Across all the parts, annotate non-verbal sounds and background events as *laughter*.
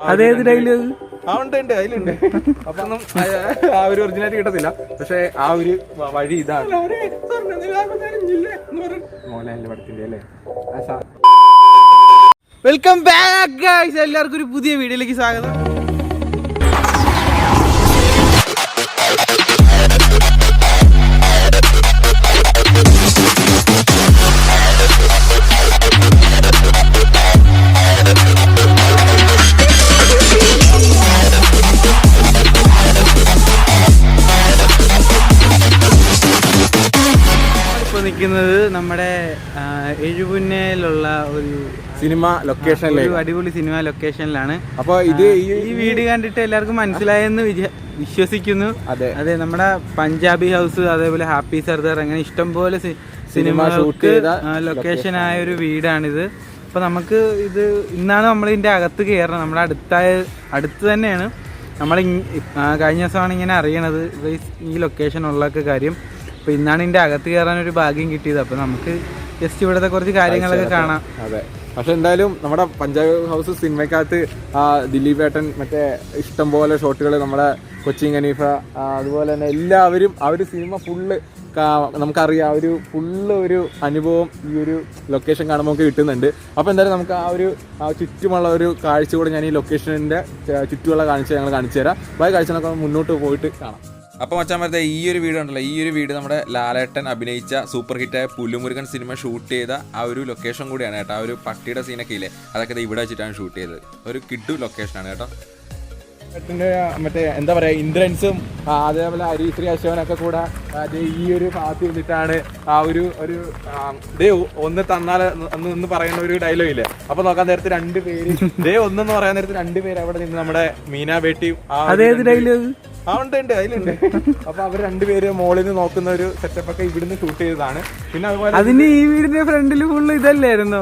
അതേത് ഡയലോഗ് ആ ഉണ്ട് ഉണ്ട് അതിലുണ്ട്. അപ്പൊ ഒന്നും ആ- ഒരു ഒറിജിനാലിറ്റി കിട്ടത്തില്ല. പക്ഷെ ആ ഒരു വഴി ഇതാണ്. മോഹൻലാലിന്റെ പടത്തിന്റെ അല്ലേ? വെൽക്കം ബാക്ക് ഗൈസ് എല്ലാവർക്കും ഒരു പുതിയ വീഡിയോയിലേക്ക് സ്വാഗതം. സിനിമ ലൊക്കേഷനിലേക്ക് അടിപൊളി സിനിമ ലൊക്കേഷനിലാണ് അപ്പൊ ഇത് ഈ വീട് കണ്ടിട്ട് എല്ലാവർക്കും മനസ്സിലായെന്ന് വിശ്വസിക്കുന്നു. അതെ. അതെ നമ്മുടെ പഞ്ചാബി ഹൗസ് അതേപോലെ ഹാപ്പി സർദാർ അങ്ങനെ ഇഷ്ടംപോലെ പോലെ സിനിമ ഷൂട്ട് ചെയ്ത ലൊക്കേഷൻ ആയ ഒരു വീടാണിത്. അപ്പൊ നമുക്ക് ഇത് ഇന്നാണ് നമ്മൾ ഇതിന്റെ അകത്ത് കയറണം നമ്മുടെ അടുത്തായ അടുത്ത് തന്നെയാണ്. നമ്മൾ കഴിഞ്ഞ ദിവസമാണ് ഇങ്ങനെ അറിയണത്. ഈ- ഈ ലൊക്കേഷൻ ഉള്ളൊക്കെ കാര്യം. അപ്പൊ ഇന്നാണ് ഇതിന്റെ അകത്ത് കയറാൻ ഒരു ഭാഗ്യം കിട്ടിയത്. അപ്പൊ നമുക്ക് ജസ്റ്റ് ഇവിടുത്തെ കുറച്ച് കാര്യങ്ങളൊക്കെ കാണാം. അതെ. പക്ഷെ എന്തായാലും നമ്മുടെ പഞ്ചാബ് ഹൗസ് സിനിമയ്ക്കകത്ത് ദിലീപ് ഏട്ടൻ മറ്റേ ഇഷ്ടം പോലെ ഷോട്ടുകൾ നമ്മുടെ കൊച്ചിൻ ഖനീഫ അതുപോലെ തന്നെ എല്ലാവരും ആ ഒരു സിനിമ ഫുള്ള് നമുക്കറിയാം ഒരു ഫുള്ള് ഒരു അനുഭവം ഈ ഒരു ലൊക്കേഷൻ കാണുമ്പോൾ നമുക്ക് കിട്ടുന്നുണ്ട്. അപ്പോൾ എന്തായാലും നമുക്ക് ആ ഒരു ചുറ്റുമുള്ള ഒരു കാഴ്ച കൂടെ ഞാൻ ഈ ലൊക്കേഷന്റെ ചുറ്റുമുള്ള കാഴ്ച ഞങ്ങൾ കാണിച്ചു തരാം ബാക്കി കാഴ്ച നമുക്ക് മുന്നോട്ട് പോയിട്ട് കാണാം. അപ്പോൾ മച്ചാൻ പറഞ്ഞ ഈ ഒരു വീട് ഉണ്ടല്ലോ ഈ ഒരു വീട് നമ്മുടെ ലാലേട്ടൻ അഭിനയിച്ച സൂപ്പർ ഹിറ്റായ പുല്ലുമുരുകൻ സിനിമ ഷൂട്ട് ചെയ്ത ആ ഒരു ലൊക്കേഷൻ കൂടിയാണ് കേട്ടോ. ആ ഒരു പട്ടിയുടെ സീനൊക്കെ ഇല്ലേ? അതൊക്കെ ഇവിടെ വെച്ചിട്ടാണ് ഷൂട്ട് ചെയ്തത്. ഒരു കിഡു ലൊക്കേഷനാണ് കേട്ടോ. ഏട്ടന്റെ മറ്റേ എന്താ പറയാ ഇന്ദ്രൻസും അതേപോലെ ഹരിശ്രീ അശോകനൊക്കെ കൂടെ ഈ ഒരു ഭാഗത്ത് ഇരുന്നിട്ടാണ് ആ ഒരു ഒരു ദേ ഒന്ന് തന്നാൽ എന്ന് പറയുന്ന ഒരു ഡയലോഗ് ഇല്ലേ? അപ്പൊ നോക്കാൻ നേരത്തെ രണ്ട് പേര് ദേ ഒന്നെന്ന് പറയാൻ നേരത്തെ രണ്ട് പേര് അവിടെ നിന്ന് നമ്മുടെ മീന ബേട്ടി ആ ഉണ്ട് ഉണ്ട് അതിലുണ്ട്. അപ്പൊ അവർ രണ്ടുപേര് മോളിൽ നിന്ന് നോക്കുന്ന ഒരു സെറ്റപ്പ് ഒക്കെ ഇവിടുന്ന് ഷൂട്ട് ചെയ്തതാണ്. പിന്നെ അതുപോലെ അതിന് ഈ വീടിന്റെ ഫ്രണ്ടിൽ ഫുള്ള് ഇതല്ലായിരുന്നോ?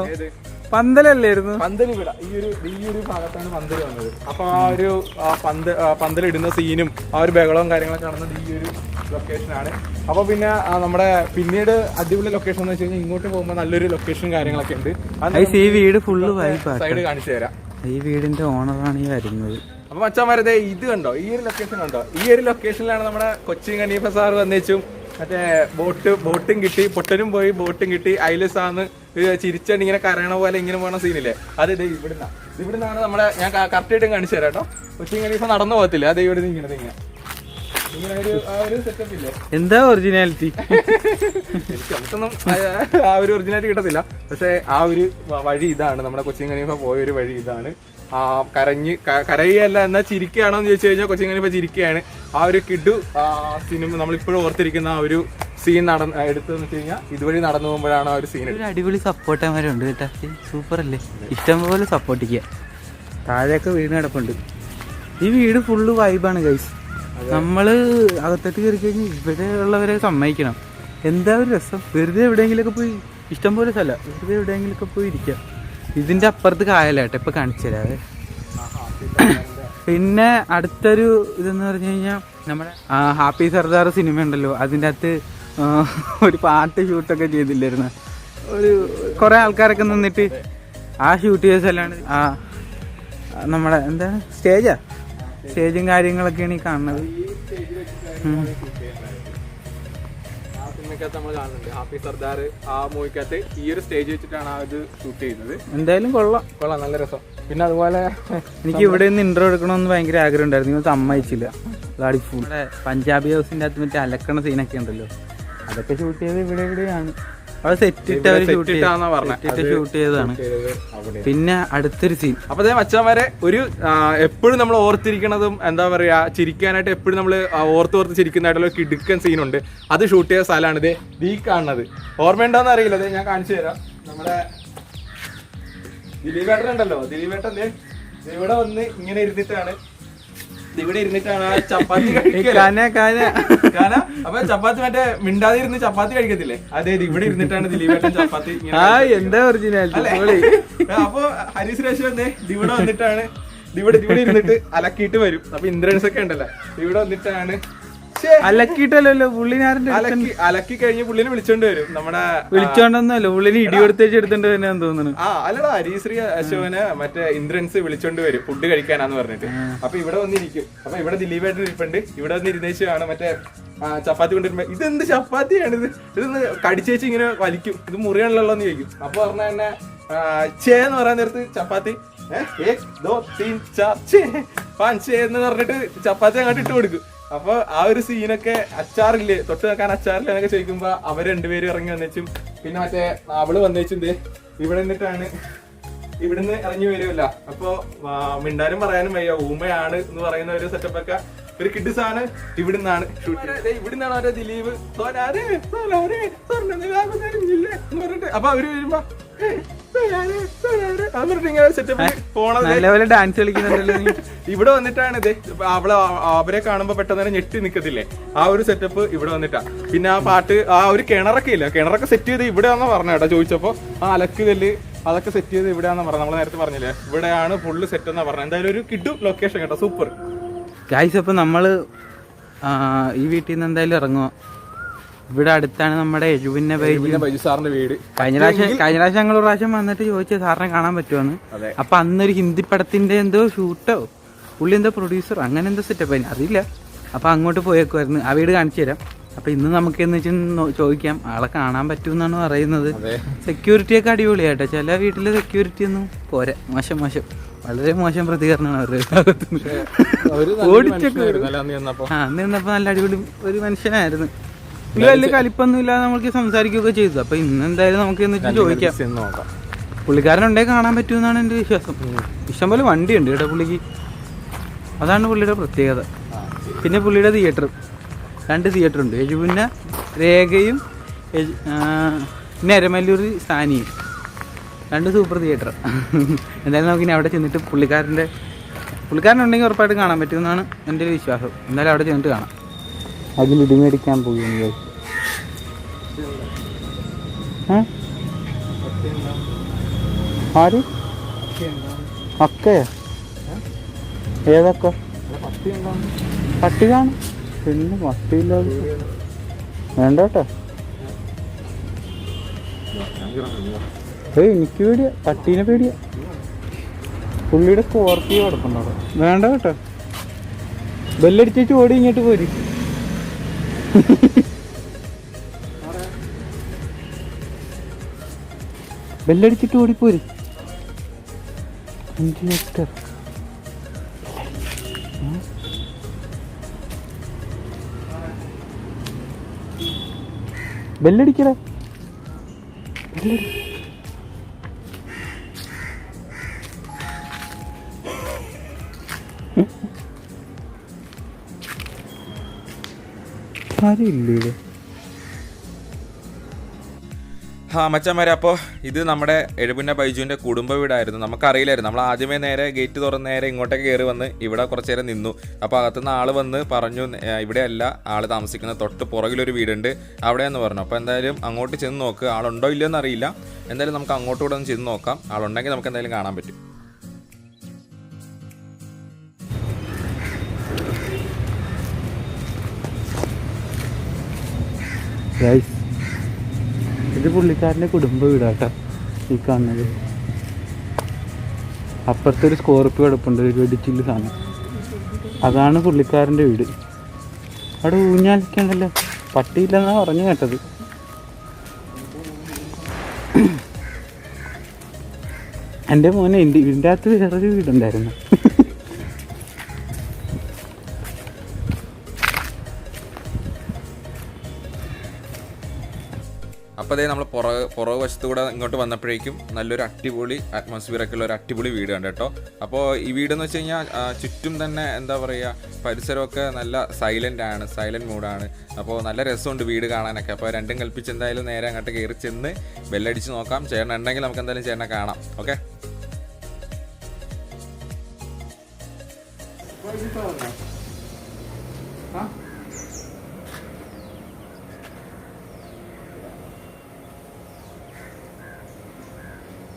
പന്തലല്ലായിരുന്നു? പന്തൽ ഈ ഒരു ഈ ഒരു ഭാഗത്താണ് പന്തൽ വന്നത്. അപ്പൊ ആ ഒരു പന്ത് പന്തലിടുന്ന സീനും ആ ഒരു ബഹളവും കാര്യങ്ങളൊക്കെ നടന്നത് ഈ ഒരു ലൊക്കേഷനാണ് അപ്പൊ പിന്നെ നമ്മുടെ പിന്നീട് അടിപൊളി ലൊക്കേഷൻ എന്ന് വെച്ച് കഴിഞ്ഞാൽ ഇങ്ങോട്ട് പോകുമ്പോൾ നല്ലൊരു ലൊക്കേഷൻ കാര്യങ്ങളൊക്കെ ഉണ്ട്. ഈ വീട് ഫുള്ള് സൈഡ് കാണിച്ചു തരാം. ഈ വീടിന്റെ ഓണറാണ് ഈ വരുന്നത്. അപ്പൊ മച്ചാമാരതെ ഇത് കണ്ടോ? ഈ ഒരു ലൊക്കേഷൻ കണ്ടോ? ഈ ഒരു ലൊക്കേഷനിലാണ് നമ്മുടെ കൊച്ചിൻ കനീഫ സാർ വന്നേച്ചും മറ്റേ ബോട്ട് ബോട്ടും കിട്ടി പൊട്ടനും പോയി ബോട്ടും കിട്ടി ഐലസാന്ന് ചിരിച്ചണ്ട് ഇങ്ങനെ കരയണ പോലെ ഇങ്ങനെ പോണ സീനില്ലേ? അത് ഇത് ഇവിടുന്ന. ഇവിടുന്നാണ് നമ്മളെ ഞാൻ കറക്റ്റ് ആയിട്ടും കാണിച്ചു തരാം കേട്ടോ. പക്ഷേ ഇങ്ങനെ ഇപ്പൊ നടന്നു പോകത്തില്ല. അതേ ഇവിടെ ഇങ്ങനെ ഇങ്ങനെ. എന്താ ഒറിജിനാലിറ്റി നമുക്കൊന്നും ആ- ഒരു ഒറിജിനാലിറ്റി കിട്ടത്തില്ല. പക്ഷെ ആ ഒരു വഴി ഇതാണ്. നമ്മുടെ കൊച്ചിൻ കണിയപ്പ പോയ ഒരു വഴി ഇതാണ്. ആ കരഞ്ഞ് കരയല്ല കരയുകയല്ല എന്നാൽ ചിരിക്കുകയാണോ എന്ന് ചോദിച്ചു കഴിഞ്ഞാൽ കൊച്ചിൻ ഖനീഫ ചിരിക്കുകയാണ്. ആ ഒരു കിഡു ആ സിനിമ നമ്മളിപ്പോഴും ഓർത്തിരിക്കുന്ന ആ ഒരു സീൻ നടന്ന് എടുത്തെന്ന് വെച്ച് കഴിഞ്ഞാൽ ഇതുവഴി നടന്നു പോകുമ്പോഴാണ് ആ ഒരു സീൻ ഒരു അടിപൊളി സപ്പോർട്ടന്മാരുണ്ട് കേട്ടോ. സൂപ്പർ അല്ലേ ഇഷ്ടം പോലെ സപ്പോർട്ട് ചെയ്യാം. താഴെയൊക്കെ വീട് കിടപ്പുണ്ട്. ഈ വീട് ഫുള്ള് വൈബാണ് ഗൈസ് നമ്മൾ അകത്തോട്ട് കയറി കഴിഞ്ഞാൽ ഇവിടെ ഉള്ളവരെ സമ്മതിക്കണം. എന്താ ഒരു രസം? വെറുതെ എവിടെയെങ്കിലൊക്കെ പോയി ഇഷ്ടം പോലെ സ്ഥലം. വെറുതെ എവിടെയെങ്കിലൊക്കെ പോയി ഇരിക്കാം. ഇതിന്റെ അപ്പുറത്ത് കായലാട്ടെ ഇപ്പൊ കാണിച്ചു തരാവേ. പിന്നെ അടുത്തൊരു ഇതെന്ന് പറഞ്ഞു കഴിഞ്ഞാൽ നമ്മുടെ ഹാപ്പി സർദാർ സിനിമ ഉണ്ടല്ലോ. അതിന്റെ അകത്ത് ഒരു പാട്ട് ഷൂട്ടൊക്കെ ചെയ്തില്ലായിരുന്നു. ഒരു കുറേ ആൾക്കാരൊക്കെ നിന്നിട്ട് ആ ഷൂട്ട് ചെയ്ത സ്ഥലമാണ് ആ നമ്മുടെ എന്താ സ്റ്റേജാ? സ്റ്റേജും കാര്യങ്ങളൊക്കെയാണ് ഈ കാണുന്നത്. സിനിമക്കകത്ത് നമ്മൾ കാണുന്നുണ്ട്. ഹാപ്പി സർദാർ ആ മൂവിക്കകത്ത് ഈ ഒരു സ്റ്റേജ് വെച്ചിട്ടാണ് ആ ഇത് ഷൂട്ട് ചെയ്യുന്നത്. എന്തായാലും കൊള്ളാം. കൊള്ളാം നല്ല രസം. പിന്നെ അതുപോലെ എനിക്ക് ഇവിടെ നിന്ന് ഇൻട്രോ എടുക്കണമെന്ന് ഭയങ്കര ആഗ്രഹം ഉണ്ടായിരുന്നു. നിങ്ങൾ സമ്മതിച്ചില്ല. ഫുൾ പഞ്ചാബി ഹൗസിന്റെ അകത്ത് മറ്റേ അലക്കണ സീനൊക്കെ ഉണ്ടല്ലോ. അതൊക്കെ ഷൂട്ട് ചെയ്ത് ഇവിടെ എവിടെയാണ്? അവിടെ സെറ്റ് ഇട്ട് അവർ ഷൂട്ട്. ഷൂട്ട് ചെയ്തതാണ്. പിന്നെ അടുത്തൊരു സീൻ അപ്പൊ മച്ചാമാരെ ഒരു എപ്പോഴും നമ്മൾ ഓർത്തിരിക്കണതും എന്താ പറയാ ചിരിക്കാനായിട്ട് എപ്പോഴും നമ്മൾ ഓർത്ത് ഓർത്ത് ചിരിക്കുന്നതായിട്ടുള്ള കിടുക്കൻ സീനുണ്ട് അത് ഷൂട്ട് ചെയ്ത സ്ഥലമാണ് ഇത് ഈ കാണുന്നത്. ഓർമ്മയുണ്ടോന്ന് അറിയില്ല അതെ ഞാൻ കാണിച്ചു തരാം. നമ്മുടെ ദിലീപേട്ടൻ ഉണ്ടല്ലോ ദിലീപേട്ടൻ ഇവിടെ വന്ന് ഇങ്ങനെ ഇരുന്നിട്ടാണ് ഇവിടെ ഇരുന്നിട്ടാണ് ആ ചപ്പാത്തി കാന അപ്പൊ ചപ്പാത്തി മറ്റേ മിണ്ടാതെ ഇരുന്ന് ചപ്പാത്തി കഴിക്കത്തില്ലേ? അതെ ഇവിടെ ഇരുന്നിട്ടാണ് ദിലീപേട്ടൻ ചപ്പാത്തി എന്താ ഒറിജിനാലിറ്റി? അപ്പൊ ഹരീഷ് രേഷ് വന്നേ ഇവിടെ വന്നിട്ടാണ് ഇവിടെ ഇവിടെ ഇരുന്നിട്ട് അലക്കിയിട്ട് വരും. അപ്പൊ ഇന്ദ്രൻസ് ഒക്കെ ഉണ്ടല്ലോ ഇവിടെ വന്നിട്ടാണ് അലക്കിയിട്ടല്ലോ പുള്ളിനാരന്റെ അലക്കി അലക്കി കഴിഞ്ഞ് പുള്ളിനെ വിളിച്ചോണ്ട് വരും. നമ്മുടെ വിളിച്ചോണ്ടെന്നല്ലോ പുള്ളിനെ ഇടി കൊടുത്തേച്ച് എടുത്തിട്ട് തന്നെയാന്ന് തോന്നുന്നു. ആ അല്ലടാ ഹരീശ്രീ അശോകന് മറ്റേ ഇന്ദ്രൻസ് വിളിച്ചോണ്ട് വരും ഫുഡ് കഴിക്കാനാന്ന് പറഞ്ഞിട്ട്. അപ്പൊ ഇവിടെ വന്നിരിക്കും. അപ്പൊ ഇവിടെ ദിലീപായിട്ട് ഇരിപ്പുണ്ട്. ഇവിടെ വന്ന് ഇരുന്നേച്ചാണ് മറ്റേ ചപ്പാത്തി കൊണ്ടിരുമ്പോ ഇതെന്ത് ചപ്പാത്തിയാണ് ഇത്? ഇതൊന്ന് കടിച്ചേച്ച് ഇങ്ങനെ വലിക്കും. ഇത് മുറിയാണല്ലോ എന്ന് ചോദിക്കും. അപ്പൊ പറഞ്ഞ തന്നെ ചേ എന്ന് പറയാൻ നേരത്ത് ചപ്പാത്തി ഏ, ഏക്, ദോ, തീൻ, ചേ, പാൻ, ചേ എന്ന് പറഞ്ഞിട്ട് ചപ്പാത്തി അങ്ങോട്ട് ഇട്ട് കൊടുക്കും. അപ്പൊ ആ ഒരു സീനൊക്കെ അച്ചാറില്ലേ? തൊട്ട് നോക്കാൻ അച്ചാറില്ല എന്നൊക്കെ ചോദിക്കുമ്പോ അവർ രണ്ടുപേരും ഇറങ്ങി വന്നേച്ചും. പിന്നെ മറ്റേ അവൾ വന്നേച്ചും ദേ ഇവിടെ നിന്നിട്ടാണ് ഇവിടുന്ന് ഇറങ്ങി വരുമല്ല അപ്പൊ മിണ്ടാനും പറയാനും വയ്യ. ഊമയാണ് എന്ന് പറയുന്ന ഒരു സെറ്റപ്പ് ഒക്കെ ഒരു കിഡ്സാണ് ഇവിടുന്നാണ് ഷൂട്ട് ഇവിടുന്നാണ് അവരെ ദിലീപ് അപ്പൊ അവർ വരുമ്പോ ഡാൻസ് ഇവിടെ വന്നിട്ടാണ് ഇത്. അവളെ അവരെ കാണുമ്പോ പെട്ടെന്ന് ഞെട്ടി നിക്കത്തില്ലേ? ആ ഒരു സെറ്റപ്പ് ഇവിടെ വന്നിട്ടാ. പിന്നെ ആ പാട്ട് ആ ഒരു കിണറൊക്കെ ഇല്ല? കിണറൊക്കെ സെറ്റ് ചെയ്ത് ഇവിടെയാണെന്ന് പറഞ്ഞ കേട്ടോ ചോദിച്ചപ്പോ. ആ അലക്കുകല്ല് അതൊക്കെ സെറ്റ് ചെയ്ത് ഇവിടെയാണെന്ന് പറഞ്ഞ. നമ്മൾ നേരത്തെ പറഞ്ഞില്ലേ? ഇവിടെയാണ് ഫുള്ള് സെറ്റ് എന്നാ പറഞ്ഞത് എന്തായാലും ഒരു കിഡു ലൊക്കേഷൻ കേട്ടോ. സൂപ്പർ. ഗായ്സ് അപ്പോൾ നമ്മൾ ഈ വീട്ടിൽ നിന്ന് എന്തായാലും ഇറങ്ങുക ഇവിടെ അടുത്താണ് നമ്മുടെ എഴുവിന്റെ പിന്നെ ബൈജു. സാറിന്റെ വീട്. കഴിഞ്ഞ പ്രാവശ്യം കഴിഞ്ഞ പ്രാവശ്യം ഞങ്ങൾ പ്രാവശ്യം വന്നിട്ട് ചോദിച്ചത് സാറിനെ കാണാൻ പറ്റുമെന്ന്. അപ്പൊ അന്നൊരു ഹിന്ദി പടത്തിന്റെ എന്തോ ഷൂട്ടോ പുള്ളി എന്തോ പ്രൊഡ്യൂസർ അങ്ങനെ എന്തോ സെറ്റപ്പ് അതിന് അറിയില്ല. അപ്പൊ അങ്ങോട്ട് പോയേക്കുമായിരുന്നു ആ വീട് കാണിച്ചു തരാം. അപ്പൊ ഇന്ന് നമുക്ക് എന്ന് വെച്ചാൽ ചോദിക്കാം ആളെ കാണാൻ പറ്റുമെന്നാണ് പറയുന്നത്. സെക്യൂരിറ്റി ഒക്കെ അടിപൊളിയായിട്ടോ ചില വീട്ടിലെ സെക്യൂരിറ്റി ഒന്നും പോരെ. മോശം മോശം. വളരെ മോശം പ്രതികരണമാണ് അവരുടെ ഓടിച്ചൊക്കെ ആ അന്ന് നിന്നപ്പോ നല്ല അടിപൊളി ഒരു മനുഷ്യനായിരുന്നു. വലിയ കലിപ്പൊന്നും ഇല്ലാതെ നമുക്ക് സംസാരിക്കുകയൊക്കെ ചെയ്തു. അപ്പൊ ഇന്ന് എന്തായാലും നമുക്ക് എന്നിട്ട് ചോദിക്കാം. നോക്കാം. പുള്ളിക്കാരനുണ്ടെങ്കിൽ കാണാൻ പറ്റുമെന്നാണ് എന്റെ വിശ്വാസം. ഇഷ്ടംപോലെ വണ്ടിയുണ്ട് കേട്ടോ പുള്ളിക്ക്. അതാണ് പുള്ളിയുടെ പ്രത്യേകത. പിന്നെ പുള്ളിയുടെ തിയേറ്റർ രണ്ട് തിയേറ്റർ ഉണ്ട് യജുപിന്ന രേഖയും നരമല്ലൂർ സ്ഥാനിയും രണ്ട് സൂപ്പർ തിയേറ്റർ. എന്തായാലും നമുക്കിനി അവിടെ ചെന്നിട്ട് പുള്ളിക്കാരന്റെ പുള്ളിക്കാരനുണ്ടെങ്കിൽ ഉറപ്പായിട്ട് കാണാൻ പറ്റുമെന്നാണ് എന്റെ ഒരു വിശ്വാസം. എന്തായാലും അവിടെ ചെന്നിട്ട് കാണാം. അതിൽ ഇടിമേടിക്കാൻ പോയി ആര്? അക്കയോ? ഏതൊക്കെ? പട്ടി കാണും പിന്നെ പട്ടിയില്ലാതെ. വേണ്ട കേട്ടോ. ഏയ് എനിക്ക് പേടിയാ. പട്ടീനെ പേടിയാ. പുള്ളിയുടെ സ്കോർപ്പിയോ കിടക്കുന്നുണ്ടോ വേണ്ട കേട്ടോ. ബെല്ലടിച്ചേച്ച് ഓടി ഇങ്ങോട്ട് പോര്. *laughs* ബെല്ലടിച്ചിട്ട് ഓടിപ്പോര്. ബെല്ലടിക്കട ആരും ഇവിടെ ആ മച്ചന്മാരെ അപ്പോൾ ഇത് നമ്മുടെ എഴുപുന്ന ബൈജുവിന്റെ കുടുംബ വീടായിരുന്നു. നമുക്കറിയില്ലായിരുന്നു. നമ്മൾ ആദ്യമേ നേരെ ഗേറ്റ് തുറന്ന് നേരെ ഇങ്ങോട്ടേക്ക് കയറി വന്ന് ഇവിടെ കുറച്ച് നേരം നിന്നു. അപ്പോൾ അകത്തുനിന്ന് ആൾ വന്ന് പറഞ്ഞു ഇവിടെയല്ല ആൾ താമസിക്കുന്ന തൊട്ട് പുറകിലൊരു വീടുണ്ട്. അവിടെയെന്ന് പറഞ്ഞു. അപ്പോൾ എന്തായാലും അങ്ങോട്ട് ചെന്ന് നോക്ക്. ആളുണ്ടോ ഇല്ലയോ എന്നറിയില്ല എന്തായാലും നമുക്ക് അങ്ങോട്ടും കൂടെ ഒന്ന് ചെന്ന് നോക്കാം. ആളുണ്ടെങ്കിൽ നമുക്ക് എന്തായാലും കാണാൻ പറ്റും. ഗൈസ് ഇത് പുള്ളിക്കാരന്റെ കുടുംബ വീടാട്ടോ ഈ കാണുന്നത്. അപ്പുറത്തൊരു സ്കോർപ്പിയോ കിടപ്പുണ്ട് ഒരു വെടിച്ചില്ല സാധനം. അതാണ് പുള്ളിക്കാരന്റെ വീട്. അവിടെ ഊഞ്ഞാലിക്കണ്ടല്ലോ പട്ടിയില്ലെന്നാണ് പറഞ്ഞു കേട്ടത്. എന്റെ മോനെ എന്റെ ഇതിന്റെ അകത്ത് വേറൊരു വീടുണ്ടായിരുന്നു. അപ്പോൾ അതേ നമ്മൾ പുറകെ പുറകു വശത്തുകൂടെ ഇങ്ങോട്ട് വന്നപ്പോഴേക്കും നല്ലൊരു അടിപൊളി അറ്റ്മോസ്ഫിയറൊക്കെ ഉള്ള ഒരു അടിപൊളി വീട് കണ്ട് കേട്ടോ. അപ്പോൾ ഈ വീടെന്ന് വെച്ച് കഴിഞ്ഞാൽ ചുറ്റും തന്നെ എന്താ പറയുക പരിസരമൊക്കെ നല്ല സൈലന്റ് ആണ് സൈലന്റ് മൂഡാണ് അപ്പോൾ നല്ല രസമുണ്ട് വീട് കാണാനൊക്കെ. അപ്പോൾ രണ്ടും കൽപ്പിച്ച് എന്തായാലും നേരെ അങ്ങോട്ട് കയറി ചെന്ന് ബെല്ലടിച്ച് നോക്കാം. ചേട്ടൻ ഉണ്ടെങ്കിൽ നമുക്ക് എന്തായാലും ചേട്ടനെ കാണാം. ഓക്കെ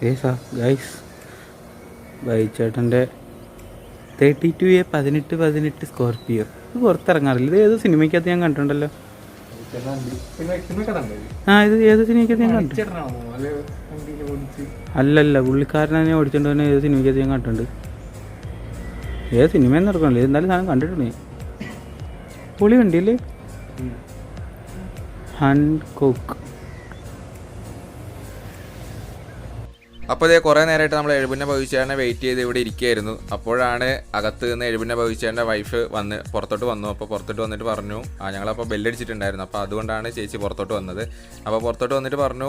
ഏസാ ഗൈസ് ബൈച്ചേട്ടന്റെ തേർട്ടി ടു എ പതിനെട്ട് പതിനെട്ട് സ്കോർപിയോ. ഇത് പുറത്തിറങ്ങാറില്ല. ഇത് ഏത് സിനിമയ്ക്കകത്ത് ഞാൻ കണ്ടിട്ടുണ്ടല്ലോ? ആ ഇത് ഏത് സിനിമയ്ക്കകത്ത് ഞാൻ കണ്ടു അല്ലല്ല പുള്ളിക്കാരനെ ഓടിച്ചോണ്ട് തന്നെ ഏത് സിനിമയ്ക്കകത്ത് ഞാൻ കണ്ടിട്ടുണ്ട്? ഏത് സിനിമയെന്ന് നടക്കണല്ലോ. എന്തായാലും സാധനം കണ്ടിട്ടുണ്ട്. പുളി വണ്ടിയല്ലേ ഹൺകോക്ക് അപ്പോൾ ഇതേ കുറേ നേരമായിട്ട് നമ്മൾ എഴുപുന്ന ഭവിച്ചേട്ടനെ വെയിറ്റ് ചെയ്ത് ഇവിടെ ഇരിക്കുകയായിരുന്നു അപ്പോഴാണ് അകത്ത് നിന്ന് എഴുപുന്ന ഭവിച്ചേട്ടന്റെ വൈഫ് വന്ന് പുറത്തോട്ട് വന്നു. അപ്പോൾ പുറത്തോട്ട് വന്നിട്ട് പറഞ്ഞു ആ ഞങ്ങളപ്പോൾ ബെല്ലടിച്ചിട്ടുണ്ടായിരുന്നു. അപ്പോൾ അതുകൊണ്ടാണ് ചേച്ചി പുറത്തോട്ട് വന്നത്. അപ്പോൾ പുറത്തോട്ട് വന്നിട്ട് പറഞ്ഞു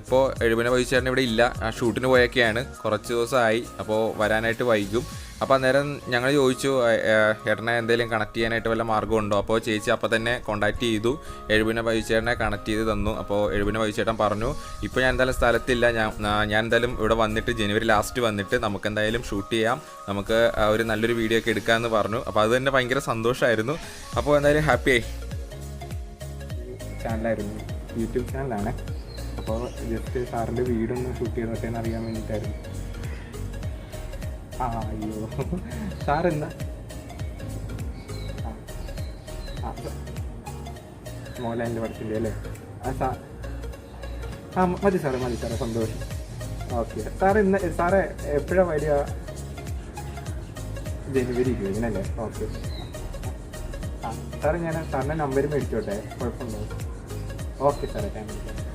ഇപ്പോൾ എഴുപുന്ന ഭവിച്ചേട്ടൻ ഇവിടെ ഇല്ല. ഷൂട്ടിന് പോയൊക്കെയാണ്. കുറച്ച് ദിവസമായി. അപ്പോൾ വരാനായിട്ട് വൈകും. അപ്പോൾ അന്നേരം ഞങ്ങൾ ചോദിച്ചു "ഏ- ഏ- ഏട്ടനെ എന്തെങ്കിലും കണക്ട് ചെയ്യാനായിട്ട് വല്ല മാർഗമുണ്ടോ അപ്പോൾ ചേച്ചി അപ്പോൾ തന്നെ കോൺടാക്ട് ചെയ്തു. എഴുപിനെ ഭവിച്ചേട്ടനെ കണക്ട് ചെയ്ത് തന്നു. അപ്പോൾ എഴുപിനെ വൈചേട്ടൻ പറഞ്ഞു ഇപ്പോൾ ഞാൻ എന്തായാലും സ്ഥലത്തില്ല. ഞാൻ ഞാൻ എന്തായാലും ഇവിടെ വന്നിട്ട് ജനുവരി ലാസ്റ്റ് വന്നിട്ട് നമുക്ക് എന്തായാലും ഷൂട്ട് ചെയ്യാം. നമുക്ക് ഒരു നല്ലൊരു വീഡിയോ ഒക്കെ എടുക്കാമെന്ന് പറഞ്ഞു. അപ്പോൾ അത് തന്നെ ഭയങ്കര സന്തോഷമായിരുന്നു അപ്പോൾ എന്തായാലും ഹാപ്പിയായി ചാനലായിരുന്നു. യൂട്യൂബ് ചാനലാണ്. അപ്പോൾ ജസ്റ്റ് സാറിന്റെ വീടൊന്ന് ഷൂട്ട് ചെയ്തോട്ടെ എന്ന് അറിയാൻ വേണ്ടിയിട്ടായിരുന്നു. ആ അയ്യോ. സാർ എന്താ ആ മോഹൻലാലിന്റെ അല്ലേ? ആ സാ ആ മതി സാറേ മതി സാറേ സന്തോഷം. ഓക്കെ. സാറേ ഇന്ന് സാറേ എപ്പോഴാണ് വരിക? ജനുവരി ഇരുപതിനല്ലേ ഓക്കെ. ആ സാറേ ഞാൻ സാറിന്റെ നമ്പർ മേടിച്ചോട്ടെ? കുഴപ്പമുണ്ടോ ഓക്കെ സാറേ താങ്ക് യു.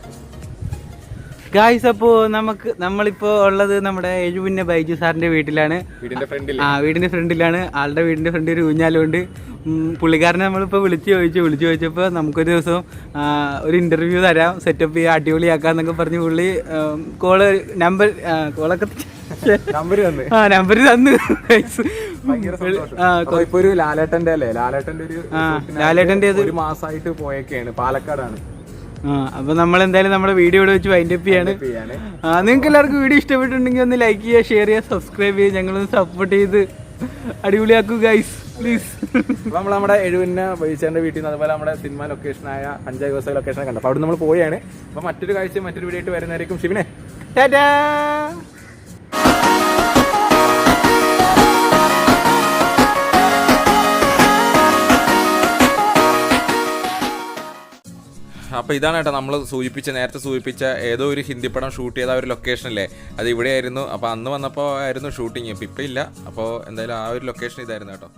ഗായ്സ് അപ്പോൾ നമുക്ക് നമ്മളിപ്പോൾ ഉള്ളത് നമ്മുടെ എഴുപിന്നെ ബൈജു സാറിന്റെ വീട്ടിലാണ്. ആ വീടിന്റെ ഫ്രണ്ടിലാണ് ആളുടെ വീടിന്റെ ഫ്രണ്ടിൽ ഒരു ഊഞ്ഞാലുണ്ട്. പുള്ളിക്കാരനെ നമ്മളിപ്പോൾ വിളിച്ച് ചോദിച്ചു. വിളിച്ച് ചോദിച്ചപ്പോൾ നമുക്കൊരു ദിവസം ഒരു ഇന്റർവ്യൂ തരാം. സെറ്റപ്പ് ചെയ്യാം അടിപൊളിയാക്കാന്നൊക്കെ പറഞ്ഞ് പുള്ളി കോൾ നമ്പർ കോളൊക്കെ ആ നമ്പർ തന്നു. അപ്പൊ ഒരു ലാലേട്ടന്റെ അല്ലേ? ലാലേട്ടന്റെ ഒരു ലാലേട്ടന്റെ ഒരു മാസമായിട്ട് പോയൊക്കെയാണ് പാലക്കാടാണ്. ആ അപ്പോൾ നമ്മൾ എന്തായാലും നമ്മുടെ വീഡിയോ ഇവിടെ വെച്ച് വൈൻഡ് അപ്പ് ചെയ്യാണ്. നിങ്ങൾക്ക് എല്ലാവർക്കും വീഡിയോ ഇഷ്ടപ്പെട്ടിട്ടുണ്ടെങ്കിൽ ഒന്ന് ലൈക്ക് ചെയ്യുക ഷെയർ ചെയ്യുക സബ്സ്ക്രൈബ് ചെയ്യുക ഞങ്ങളൊന്ന് സപ്പോർട്ട് ചെയ്ത് അടിപൊളിയാക്കൂ ഗൈസ് പ്ലീസ് നമ്മൾ നമ്മുടെ എഴുവിന് വൈശാന്റെ വീട്ടിൽ നിന്ന് അതുപോലെ നമ്മുടെ സിനിമ ലൊക്കേഷനായ അഞ്ചായി ദിവസം ലൊക്കേഷൻ കണ്ടു. അപ്പൊ അവിടെ നമ്മൾ പോയാണ്. അപ്പൊ മറ്റൊരു കാഴ്ച മറ്റൊരു വീഡിയോ ആയിട്ട് വരുന്നതായിരിക്കും ശിവനെ ടാറ്റാ അപ്പോൾ ഇതാണ് കേട്ടോ നമ്മൾ സൂചിപ്പിച്ച നേരത്തെ സൂചിപ്പിച്ച ഏതോ ഒരു ഹിന്ദി പടം ഷൂട്ട് ചെയ്ത ഒരു ലൊക്കേഷനല്ലേ അത് ഇവിടെയായിരുന്നു. അപ്പോൾ അന്ന് വന്നപ്പോൾ ആയിരുന്നു ഷൂട്ടിങ് ഇപ്പം ഇപ്പം ഇല്ല. അപ്പോൾ എന്തായാലും ആ ഒരു ലൊക്കേഷൻ ഇതായിരുന്നു കേട്ടോ.